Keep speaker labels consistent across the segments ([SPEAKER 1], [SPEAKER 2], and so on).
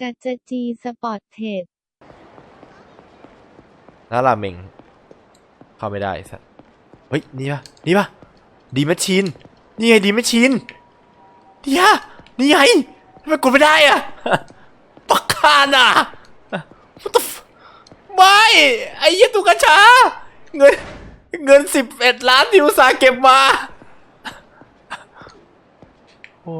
[SPEAKER 1] จัจจีสปอร์ตเทรด
[SPEAKER 2] ร้านราเมงเข้าไม่ได้สัสเฮ้ย นี่ปะนี่ปะดีแมชชีน นี่ไงดีแมชชีนนี่ฮะนี่ไงทำไมกดไม่ได้อะปักคาน่ะไม่ไอ้เหี้ยตุกระชา เงิน เงินสิบเอ็ดล้านที่อุตสาห์เก็บมา โอ้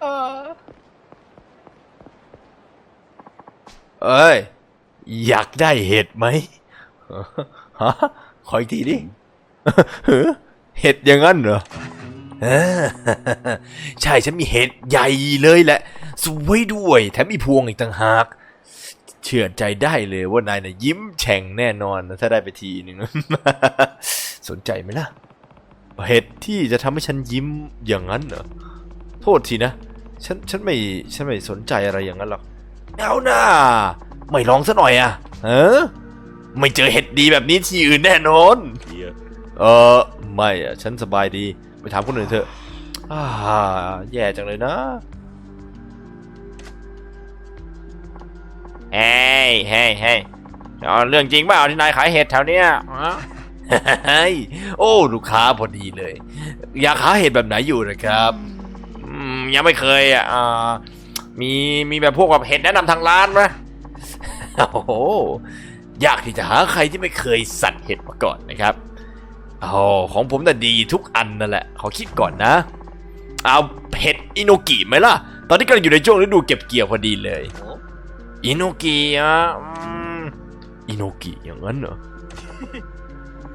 [SPEAKER 2] เออ เอ้ย อยากได้เห็ดไหมฮะขออีกทีดิเห็ดอย่างนั้นเหรอเออใช่ฉันมีเห็ดใหญ่เลยแหละ สวยด้วยแถมมีพวงอีกต่างหาก เชื่อใจได้เลยว่านายน่ะยิ้มแฉ่งแน่นอนนะถ้าได้ไปทีหนึ่งสนใจไหมล่ะ เห็ดที่จะทำให้ฉันยิ้มอย่างนั้นเหรอ โทษทีนะ ฉันฉันไม่ฉันไม่สนใจอะไรอย่างนั้นหรอก เอาหน้าไม่ลองซะหน่อยอะเออไม่เจอเห็ดดีแบบนี้ที่อื่นแน่นอน เออไม่อะฉันสบายดีไปถามคนอื่นเถอะอ่าแย่จังเลยนะ
[SPEAKER 3] เฮ้ยเฮ้ยเฮ้ยเอาเรื่องจริงเปล่าที่นายขายเห็ดแถวเนี้ยฮะ
[SPEAKER 2] เฮ้ยโอ้ลูกค้าพอดีเลย อยากหาเห็ดแบบไหนอยู่นะครับ
[SPEAKER 3] อืมยังไม่เคยอะอ่า มีมีแบบพวกแบบเห็ดแนะนำทางร้านไหม
[SPEAKER 2] โอ้โหยากที่จะหาใครที่ไม่เคยสั่นเห็ดมาก่อนนะครับโอ้ของผมน่ะดีทุกอันนั่นแหละ ขอคิดก่อนนะ เอาเห็ดอิโนกิไหมล่ะ ตอนนี้กำลังอยู่ในช่วงฤดูเก็บเกี่ยวพอดีเลย
[SPEAKER 3] อินุกิอะอืม
[SPEAKER 2] อิโนกิอย่างนั้นเหรอ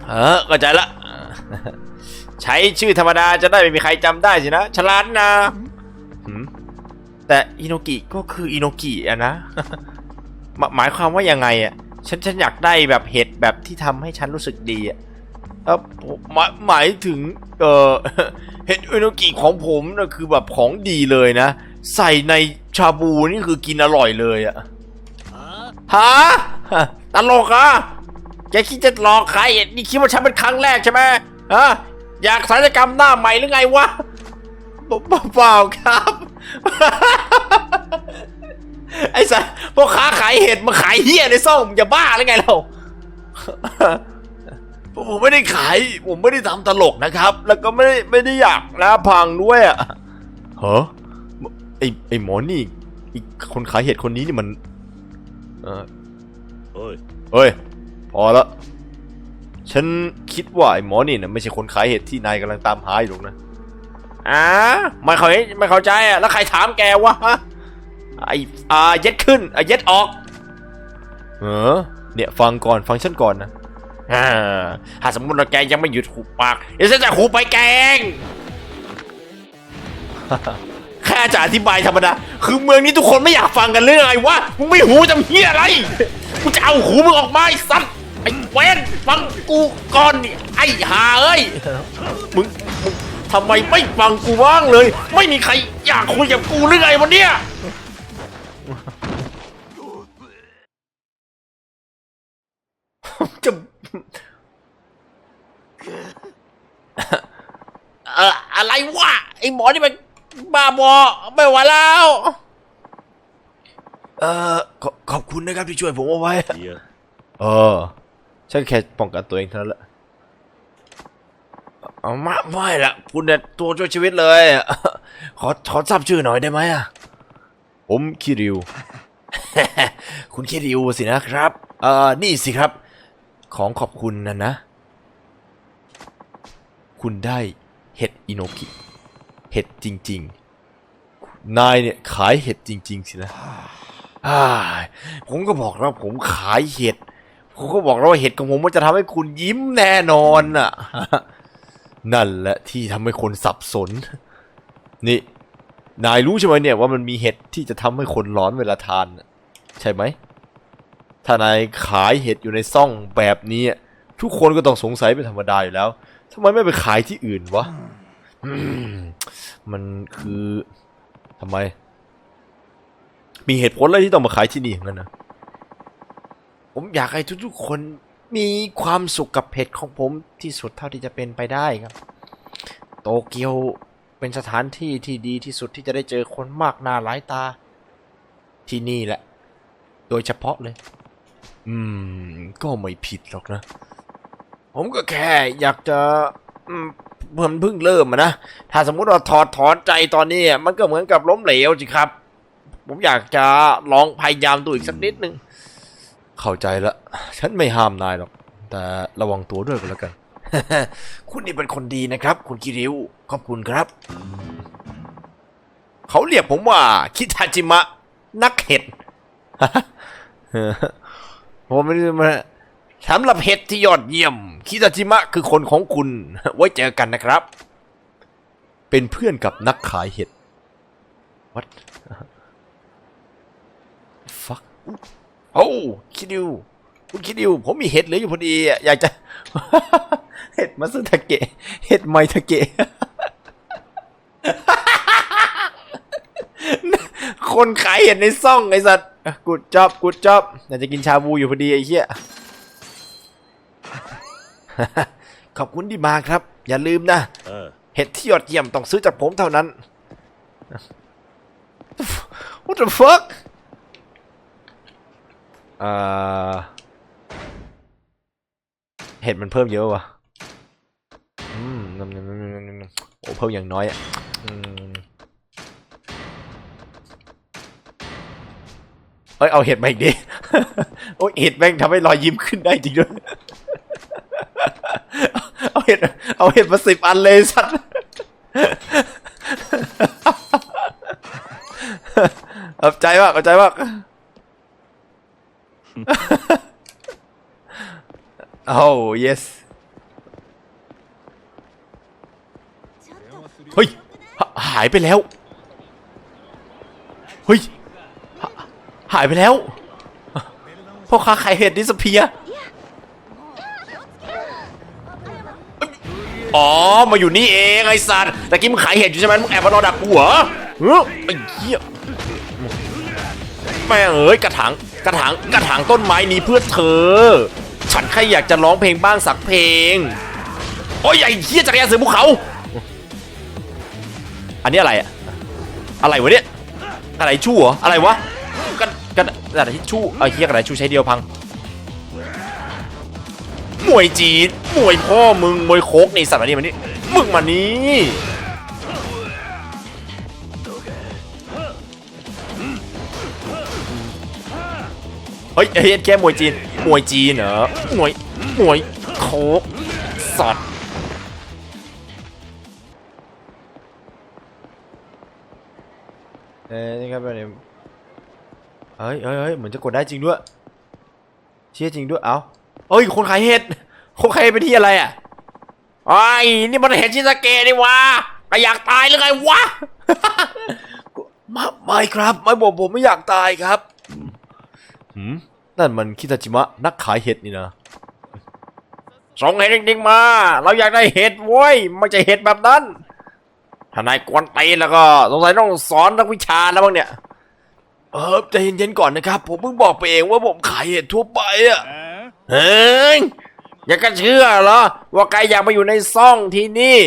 [SPEAKER 3] เออเข้าใจละ ใช้ชื่อธรรมดาจะได้ไม่มีใครจำได้สินะ ฉลาดนะ
[SPEAKER 2] หืม แต่อินโนกิก็คืออินโนกิอะนะหมายความว่ายังไงอะฉันฉันอยากได้แบบเห็ดแบบที่ทำให้ฉันรู้สึกดีอะเออหมายหมายถึงเออเห็ดอินโนกิของผมนะคือแบบของดีเลยนะ ใส่ในชาบูนี่คือกินอร่อยเลยอะฮะ
[SPEAKER 3] ตลกอะแกคิดจะหลอกใครนี่คิดว่าฉันเป็นครั้งแรกใช่ไหมฮะอยากศัลยกรรมหน้าใหม่หรือไงวะ
[SPEAKER 2] เปล่าเปล่าครับ ไอ้สัสพวกค้าขายเห็ดมาขายเฮียในซ่องมึงจะบ้าหรือไงเราผมไม่ได้ขาย ผมไม่ได้ทำตลกนะครับ แล้วก็ไม่ได้ไม่ได้อยากนะพังด้วยอะเหรอไอไอหมอนี่อีกคนขายเห็ดคนนี้นี่มันเออ
[SPEAKER 4] เอ้ย
[SPEAKER 2] เฮ้ยพอละฉันคิดว่าไอหมอนี่นะไม่ใช่คนขายเห็ดที่นายกำลังตามหาอยู่หรอกนะ
[SPEAKER 3] อ่าไม่เข้าไม่เข้าใจอะแล้วใครถามแกวะฮะไออ่าเย็ดขึ้นอะเย็ดออก
[SPEAKER 2] เออเนี่ยฟังก่อนฟังฉันก่อนนะ
[SPEAKER 3] อ่าถ้าสมมติว่าแกยังไม่หยุดหูปากเดี๋ยวฉันจะหูไปแกง
[SPEAKER 2] แค่จะอธิบายธรรมดา คือเมืองนี้ทุกคนไม่อยากฟังกันเรื่องอะไรวะ มึงไม่หูจำเฮียอะไร
[SPEAKER 3] กูจะเอาหูมึงออกมาไอ้สัตว์ไอ้เวนฟังกูก่อนนี่ไอ้หาเอ้ย
[SPEAKER 2] มึงมึง ทำไมไม่ฟังกูบ้างเลย
[SPEAKER 3] ไม่มีใครอยากคุยกับกูหรือไงวันเนี้ย
[SPEAKER 2] จะ
[SPEAKER 3] เอออะไรวะไอ้หมอนี่มันบ้าบอไม่ไหวแล้ว
[SPEAKER 2] เออขอขอบคุณนะครับที่ช่วยผมเอาไว้
[SPEAKER 4] เฮีย
[SPEAKER 2] เออฉันแค่ป้องกันตัวเองเท่านั้นแหละ
[SPEAKER 3] เอามาไม่ละคุณเนี่ยตัวช่วยชีวิตเลย ขอขอทราบชื่อหน่อยได้ไหมอะ
[SPEAKER 2] ผมคิริว คุณคิริวสินะครับเออนี่สิครับ ของขอบคุณนะนะ คุณได้เห็ดอิโนกิเห็ดจริง ๆ นายเนี่ยขายเห็ดจริง ๆ สินะอ่าผมก็บอกแล้วผมขายเห็ดผมก็บอกแล้วว่าเห็ดของผมมันจะทำให้คุณยิ้มแน่นอนอะ นั่นแหละที่ทำให้คนสับสน นี่ นายรู้ใช่ไหมเนี่ยว่ามันมีเห็ดที่จะทำให้คนร้อนเวลาทาน ใช่ไหม ถ้านายขายเห็ดอยู่ในซ่องแบบนี้อะทุกคนก็ต้องสงสัยเป็นธรรมดาอยู่แล้วทำไมไม่ไปขายที่อื่นวะมมันคือทำไม มีเหตุผลอะไรที่ต้องมาขายที่นี่อย่างนั้นนะผมอยากให้ทุกๆคน มีความสุขกับเห็ดของผมที่สุดเท่าที่จะเป็นไปได้ครับ โตเกียวเป็นสถานที่ที่ดีที่สุดที่จะได้เจอคนมากหน้าหลายตา ที่นี่แหละ โดยเฉพาะเลย อืม ก็ไม่ผิดหรอกนะ ผมก็แค่อยากจะอืมมันเพิ่งเริ่มนะ ถ้าสมมุติว่าถอดถอนใจตอนนี้ มันก็เหมือนกับล้มเหลวสิครับ ผมอยากจะลองพยายามดูอีกสักนิดนึง เข้าใจละ ฉันไม่ห้ามนายหรอก แต่ระวังตัวด้วยก็แล้วกัน คุณนี่เป็นคนดีนะครับ คุณคิริว ขอบคุณครับ เขาเรียกผมว่า คิทาจิมะ นักเห็ดผมไม่รู้มาสำหรับเห็ดที่ยอดเยี่ยม คิตาจิมะคือคนของคุณ ไว้เจอกันนะครับ เป็นเพื่อนกับนักขายเห็ด what fuck โอ้คิดิวคุณคิดิวผมมีเห็ดเหลืออยู่พอดีอะอยากจะ เห็ดมาซึทาเกะเห็ดไมทาเกะคนขายเห็ดในซ่องไอ้สัตว์กูดจ็อบกูดจ็อบอยากจะกินชาบูอยู่พอดีไอ้เหี้ยขอบคุณที่มาครับ อย่าลืมนะ
[SPEAKER 4] เออ
[SPEAKER 2] เห็ดที่ยอดเยี่ยมต้องซื้อจากผมเท่านั้น What the fuck อ่าเห็ดมันเพิ่มเยอะว่ะอืมนนนนโอ้เพิ่มอย่างน้อยอะเอ้ยเอาเห็ดมาอีกดิโอ้ยเห็ดแม่งทำให้รอยยิ้มขึ้นได้จริงด้วยเอาเห็ดเอาเห็ดมาสิบอันเลยสัตว์เอาใจมากเอาใจมาก โอ้ yes เฮ้ยหาหายไปแล้ว เฮ้ยหาหายไปแล้วพ่อค้าขายเห็ดดิสเพียอ๋อ มาอยู่นี่เองไอ้สัตว์ต่กี้มึงขายเห็ดอยู่ใช่ไหมมึงแอบมารอดักกูเหรอเฮ้ยไอ้เหี้ยแม่เอ้ยกระถางกระถางกระถางต้นไม้นี้เพื่อเธอ ฉันแค่อยากจะร้องเพลงบ้างสักเพลง โอ้ยไอ้เหี้ยจักรยานเสือภูเขา อันนี้อะไรอะอะไรวะเนี่ยกระดาษทิชชู่เหรออะไรวะกระกระกระดาษทิชชู่ไอ้เหี้ยกระดาษทิชชู่ใช้เดียวพังมวยจีนมวยพ่อมึงมวยโคกในสัตว์มานี่มานี่มึงมานี่เฮ้ยเฮ้ยแกมวยจีน มวยจีนเหรอมวยมวยโคกสัตว์เอ้ยนี่ครับเนี่ยเฮ้ยเฮ้ยเฮ้ยเหมือนจะกดได้จริงด้วย เชื่อจริงด้วย เอ้าเอ้ย คนขายเห็ด คนขายเห็ดเป็นที่อะไรอะไอ้ยนี่มันเห็ดชิซาเกะนี่วะก็อยากตายหรือไงวะไม่ไม่ครับ ไม่บอกผมไม่อยากตายครับ หืม นั่นมันคิตาจิมะนักขายเห็ดนี่นะ ส่งเห็ดจริงๆมา เราอยากได้เห็ดเว้ยไม่ใช่เห็ดแบบนั้น ถ้านายกวนตีนแล้วก็สงสัยต้องสอนนักวิชาแล้วบ้างเนี่ย เออใจเย็นๆก่อนนะครับ ผมเพิ่งบอกไปเองว่าผมขายเห็ดทั่วไปอะเฮ้ยอยากจะเชื่อเหรอว่าใครอยากมาอยู่ในซ่องที่นี่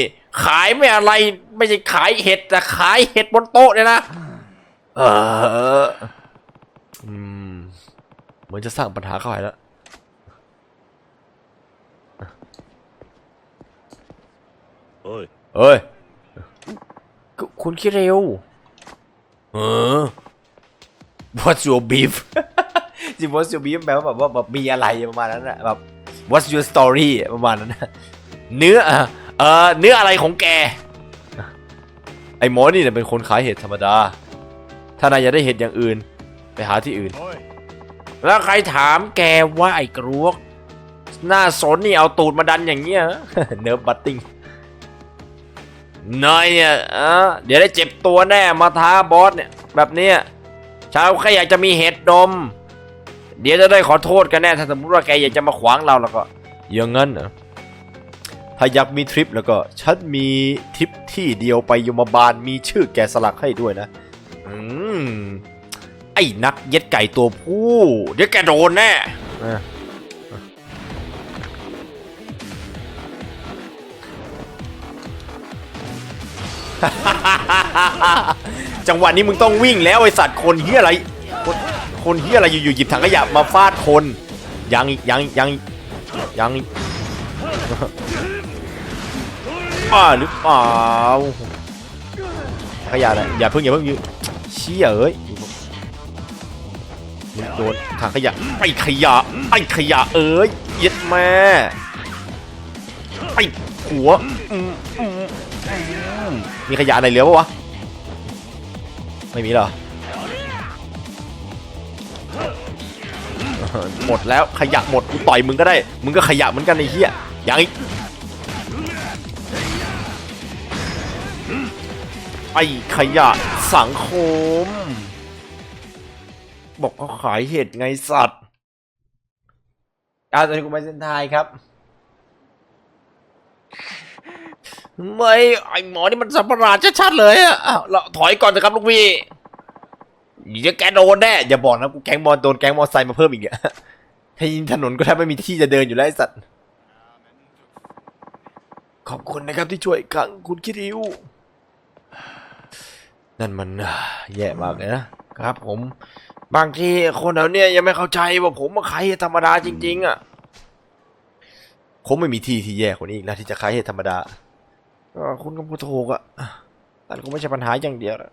[SPEAKER 2] ขายไม่อะไรไม่ใช่ขายเห็ดแต่ขายเห็ดบนโต๊ะเนี่ยนะ เอออืมเห มือนจะสร้างปัญหาเข้าไปแล้ว
[SPEAKER 4] โอ้ย
[SPEAKER 2] เอ้ยคุคุณคิดเร็วเออ What's your beef จริง What's your beef แปลว่าแบบว่าแบบมีอะไรประมาณนั้นนะแบบ What's your story ประมาณนั้นนะเนื้ออะเออเนื้ออะไรของแก ไอ้หมอนี่เนี่ยเป็นคนขายเห็ดธรรมดา ถ้านายอยากได้เห็ดอย่างอื่น ไปหาที่อื่น
[SPEAKER 4] โอ้ย
[SPEAKER 2] แล้วใครถามแกว่าไอ้กรวก หน้าสนนี่เอาตูดมาดันอย่างเงี้ยเนิร์ฟบัตติ้งนายเนี่ยอะเดี๋ยวได้เจ็บตัวแน่มาท้าบอสเนี่ย แบบเนี้ยชาวแค่อยากจะมีเห็ดดม เดี๋ยวจะได้ขอโทษกันแน่ ถ้าสมมติว่าแกอยากจะมาขวางเราแล้วก็ อย่างงั้นเหรอถ้าอยากมีทริปแล้วก็ฉันมีทริปที่เดียวไปยมบาลมีชื่อแกสลักให้ด้วยนะ อืม อ้นักเย็ดไก่ตัวผู้เดี๋ยวแกโดนแน่เออจังหวะนี้มึงต้องวิ่งแล้วไอสัตว์คนเฮียอะไร คนคนเฮียอะไรอยู่ๆหยิบถังขยะมาฟาดคน ยังอีกยังอีกยังอีกยังอีกบ้าหรือเปล่าขยะนะอย่าเพิ่งอย่าเพิ่งยืเชี่ยเอ้ยมึง โดนถังขยะไอ้ขยะไอ้ขยะเอ้ยเย็ดแม่ไอ้หัวมีขยะอะไรเหลือปะวะไม่มีหรอหมดแล้วขยะหมดกูต่อยมึงก็ได้ มึงก็ขยะเหมือนกันไอ้เหี้ยยังอีกไอ้ขยะสังคม บอกเขาขายเห็ดไงสัตว์อาตอนนี้กูมาเส้นทายครับ
[SPEAKER 3] ไม่ไอหมอนี่มันสัมปราชชัดๆเลยอะเราถอยก่อนเถอะครับลูกพี่เดี๋ยวแกโดนแน่
[SPEAKER 2] อย่าบอกนะกูแก๊งบอลโดนแก๊งมอไซค์มาเพิ่มอีกเนี่ยให้ถนนก็แทบไม่มีที่จะเดินอยู่แล้วไอสัตว์ขอบคุณนะครับที่ช่วยอีกครั้งคุณคิริวนั่นมันแย่มากเลยนะครับผม บางทีคนแถวเนี้ยยังไม่เข้าใจว่าผมมาขายเห็ดธรรมดาจริง ๆ อะ คงไม่มีที่ที่แย่กว่านี้อีกแล้วที่จะขายเห็ดธรรมดาก็คุณก็พูดถูกอะแต่คงไม่ใช่ปัญหาอย่างเดียวนะ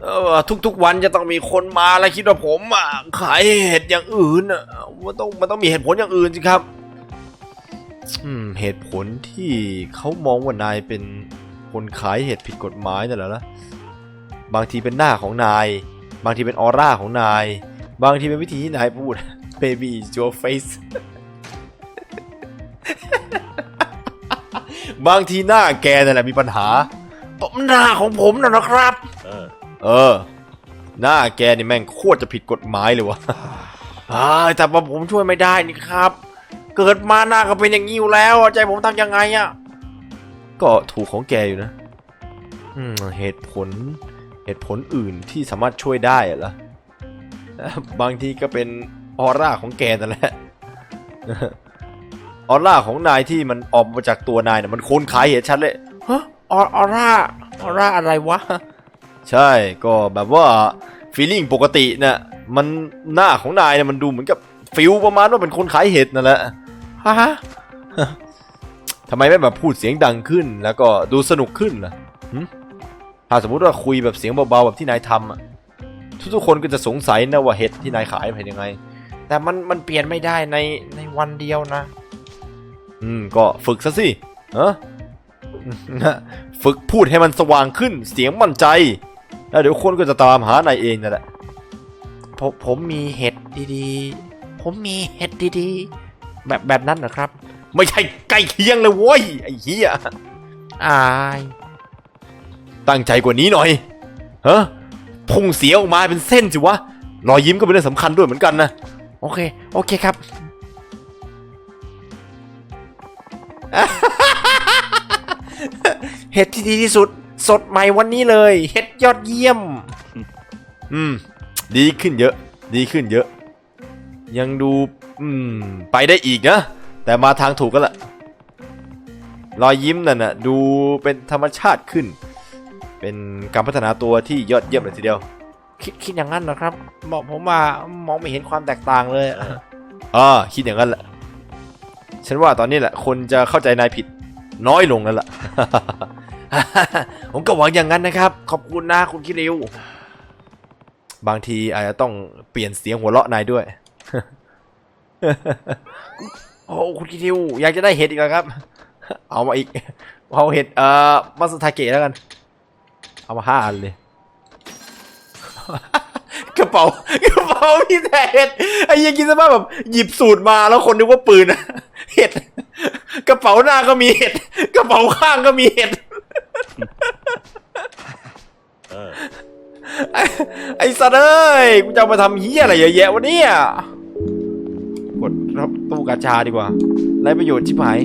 [SPEAKER 2] เออทุกๆวันจะต้องมีคนมาแล้วคิดว่าผมอะขายเห็ดอย่างอื่นอะมันต้องมันต้องมีเหตุผลอย่างอื่นสิครับอืมเหตุผลที่เขามองว่านายเป็นคนขายเห็ดผิดกฎหมายนั่นแหละนะ บางทีเป็นหน้าของนาย บางทีเป็นออร่าของนาย บางทีเป็นวิธีที่นายพูด baby is your face บางทีหน้าแกนั่นแหละมีปัญหา
[SPEAKER 3] หน้าของผมนะนะครับ
[SPEAKER 4] เออ
[SPEAKER 2] เออ หน้าแกนี่แม่งโคตรจะผิดกฎหมายเลยวะ
[SPEAKER 3] อ่าแต่ว่าผมช่วยไม่ได้นี่ครับ เกิดมาหน้าก็เป็นอย่างนี้อยู่แล้วอะใจะให้ผมทำยังไงอะ
[SPEAKER 2] ก็ถูกของแกอยู่นะอืมเหตุผล เหตุผลอื่นที่สามารถช่วยได้อะเหรอบางทีก็เป็นออร่าของแกนั่นแหละออร่าของนายที่มันออกมาจากตัวนายเนี่ยมันคนขายเหตุชัดเลย
[SPEAKER 3] ฮะออออร่าออร่าอะไรวะ
[SPEAKER 2] ใช่ก็แบบว่าฟีลลิ่งปกติเนี่ยมันหน้าของนายเนี่ยมันดูเหมือนกับฟิลประมาณว่าเป็นคนขายเห็ดนั่นแหละ
[SPEAKER 3] ฮะ
[SPEAKER 2] ทำไมไม่แบบพูดเสียงดังขึ้นแล้วก็ดูสนุกขึ้นล่ะหึ ถ้าสมมุติว่าคุยแบบเสียงเบาๆแบบที่นายทำอะทุกๆคนก็จะสงสัยนะว่าเห็ดที่นายขายเป็นยังไง
[SPEAKER 3] แต่มันมันเปลี่ยนไม่ได้ในในวันเดียวนะ
[SPEAKER 2] อืมก็ฝึกซะสิฮะฝึกพูดให้มันสว่างขึ้นเสียงมั่นใจแล้วเดี๋ยวคนก็จะตามหานายเองนั่นแหละ
[SPEAKER 3] ผมผมมีเห็ดดีๆ ผมมีเห็ดดีๆ แบบแบบนั้นนะครับ
[SPEAKER 2] ไม่ใช่ใกล้เคียงเลยเว้ยไอ้เหี้ย
[SPEAKER 3] อาย
[SPEAKER 2] ตั้งใจกว่านี้หน่อยฮะพุ่งเสียออกมาเป็นเส้นสิวะรอยยิ้มก็เป็นเรื่องสำคัญด้วยเหมือนกันนะ
[SPEAKER 3] โอเคโอเคครับเห็ดที่ดีที่สุด สดใหม่วันนี้เลย เห็ดยอดเยี่ยม
[SPEAKER 2] อืม ดีขึ้นเยอะ ดีขึ้นเยอะ ยังดู อืม ไปได้อีกนะ แต่มาทางถูกกันละรอยยิ้มนั่นน่ะ ดูเป็นธรรมชาติขึ้น เป็นการพัฒนาตัวที่ยอดเยี่ยมเลยทีเดียว
[SPEAKER 3] คิดคิดอย่างนั้นนะครับบอกผมว่ามองไม่เห็นความแตกต่างเลย
[SPEAKER 2] อ่าคิดอย่างนั้นแหละ ฉันว่าตอนนี้แหละ คนจะเข้าใจนายผิดน้อยลงแล้วล่ะ
[SPEAKER 3] ผมก็หวังอย่างนั้นนะครับ ขอบคุณนะคุณคิริว
[SPEAKER 2] บางทีอาจจะต้องเปลี่ยนเสียงหัวเราะนายด้วย
[SPEAKER 3] โอ้คุณคิริว อยากจะได้เห็ดอีกแล้วครับ
[SPEAKER 2] เอามาอีก เอาเห็ดเอ่อมาสทาเกะแล้วกัน เอามาห้าอันเลย กระเป๋ากระเป๋ามีแต่เห็ดไอ้เหี้ยังกินซะบ้างแบบหยิบสูตรมาแล้วคนนึกว่าปืนอะเห็ด กระเป๋าหน้าก็มีเห็ด กระเป๋าข้างก็มีเห็ด
[SPEAKER 4] เออ
[SPEAKER 2] ไอ้ไอ้สัตว์เอ้ยกูจะเอามาทำเฮียอะไรเยอะแยะวะเนี่ยกดรับตู้กาชาดีกว่าไรประโยชน์ชิบหาย